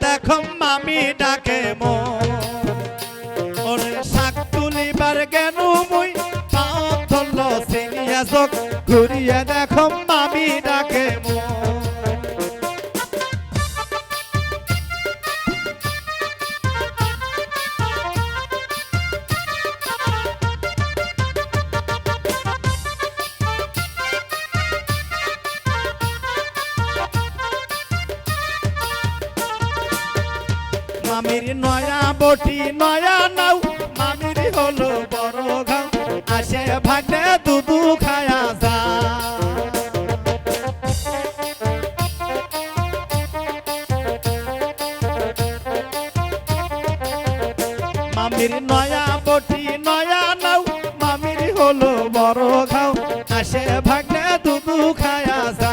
দেখো মামি ডাকে মো শাক তুলিবার কেন মুই? পাও ধরল সিনিয়া চোখ ঘুরিয়ে দেখো মামি ডাকে মো মামির নয়া বটি নয়া নাও। মামির হলো বড় ঘাও। আসে ভাগলে দুদু খায়া যা। মামির নয়া বটি নয়া নাও। মামির হলো বড় ঘাও। আসে ভাগলে দুদু খায়া যা।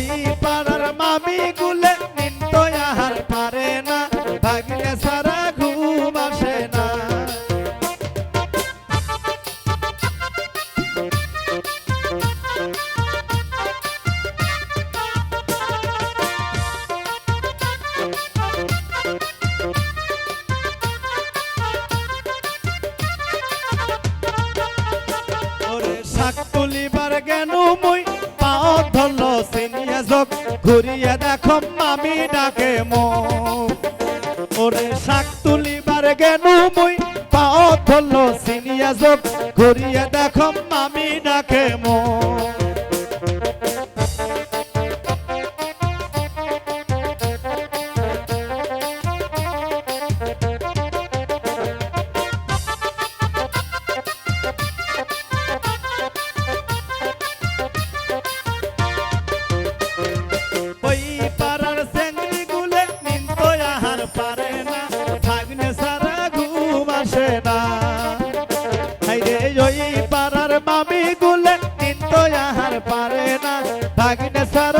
ওই পাড়ার মামি গুলে নিন্ত আহার পারে না, ভাগিনে সারা ঘুম আসে না। শাক তুলিবার জ্ঞান মুই পাও ধরল সিনিয়া যোগ ঘুরিয়ে দেখো মামি ডাকে মো ওরে শাক তুলিবার গেনু মুই, পাও ধরলো সিনিয়া যোগ, ঘুরিয়ে দেখো মামি ডাকে মো পারে না। ভাগ্নে সারা